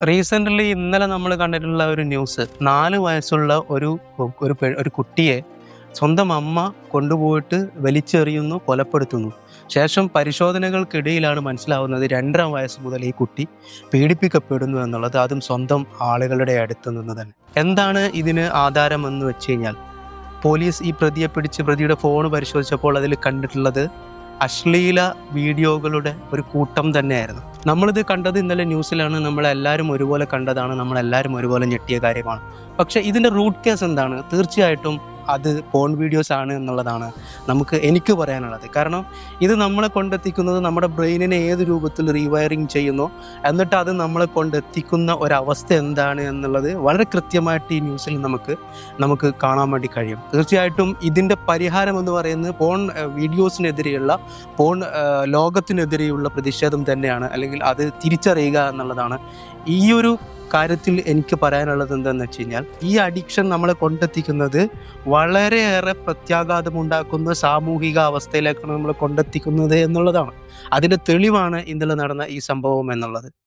Recently ഇന്നലെ നമ്മൾ കണ്ടിട്ടുള്ള ഒരു ന്യൂസ് നാല് വയസ്സുള്ള ഒരു ഒരു ഒരു കുട്ടിയെ സ്വന്തം അമ്മ കൊണ്ടുപോയിട്ട് വലിച്ചെറിയുന്നു കൊലപ്പെടുത്തുന്നു. ശേഷം പരിശോധനകൾക്കിടയിലാണ് മനസ്സിലാവുന്നത് രണ്ടര വയസ്സ് മുതൽ ഈ കുട്ടി പീഡിപ്പിക്കപ്പെടുന്നു എന്നുള്ളത് അതും സ്വന്തം ആളുകളുടെ അടുത്ത് നിന്ന് തന്നെ. എന്താണ് ഇതിന് ആധാരമെന്ന് വെച്ച് കഴിഞ്ഞാൽ പോലീസ് ഈ പ്രതിയെ പിടിച്ച് പ്രതിയുടെ ഫോൺ പരിശോധിച്ചപ്പോൾ അതിൽ കണ്ടിട്ടുള്ളത് അശ്ലീല വീഡിയോകളുടെ ഒരു കൂട്ടം തന്നെയായിരുന്നു. നമ്മളിത് കണ്ടത് ഇന്നലെ ന്യൂസിലാണ്. നമ്മളെല്ലാവരും ഒരുപോലെ കണ്ടതാണ്. നമ്മളെല്ലാവരും ഒരുപോലെ ഞെട്ടിയ കാര്യമാണ്. പക്ഷേ ഇതിന്റെ റൂട്ട് കേസ് എന്താണ്? തീർച്ചയായിട്ടും അത് പോൺ വീഡിയോസ് ആണ് എന്നുള്ളതാണ് നമുക്ക് എനിക്ക് പറയാനുള്ളത്. കാരണം ഇത് നമ്മളെ കൊണ്ടെത്തിക്കുന്നത് നമ്മുടെ ബ്രെയിനിനെ ഏത് രൂപത്തിൽ റീവയറിങ് ചെയ്യുന്നു എന്നിട്ട് അത് നമ്മളെ കൊണ്ടെത്തിക്കുന്ന ഒരവസ്ഥ എന്താണ് എന്നുള്ളത് വളരെ കൃത്യമായിട്ട് ഈ ന്യൂസിൽ നമുക്ക് നമുക്ക് കാണാൻ വേണ്ടി കഴിയും. തീർച്ചയായിട്ടും ഇതിന്റെ പരിഹാരം എന്ന് പറയുന്നത് പോൺ വീഡിയോസിനെതിരെയുള്ള പോൺ ലോകത്തിനെതിരെയുള്ള പ്രതിഷേധം തന്നെയാണ്. അല്ലെങ്കിൽ അത് തിരിച്ചറിയുക എന്നുള്ളതാണ്. ഈ ഒരു കാര്യത്തിൽ എനിക്ക് പറയാനുള്ളത് എന്താണെന്ന് വെച്ച് കഴിഞ്ഞാൽ ഈ അഡിക്ഷൻ നമ്മളെ കൊണ്ടെത്തിക്കുന്നത് വളരെയേറെ പ്രത്യാഘാതമുണ്ടാക്കുന്ന സാമൂഹിക അവസ്ഥയിലേക്കാണ് നമ്മളെ കൊണ്ടെത്തിക്കുന്നത് എന്നുള്ളതാണ്. അതിന്റെ തെളിവാണ് ഇന്നലെ നടന്ന ഈ സംഭവം എന്നുള്ളത്.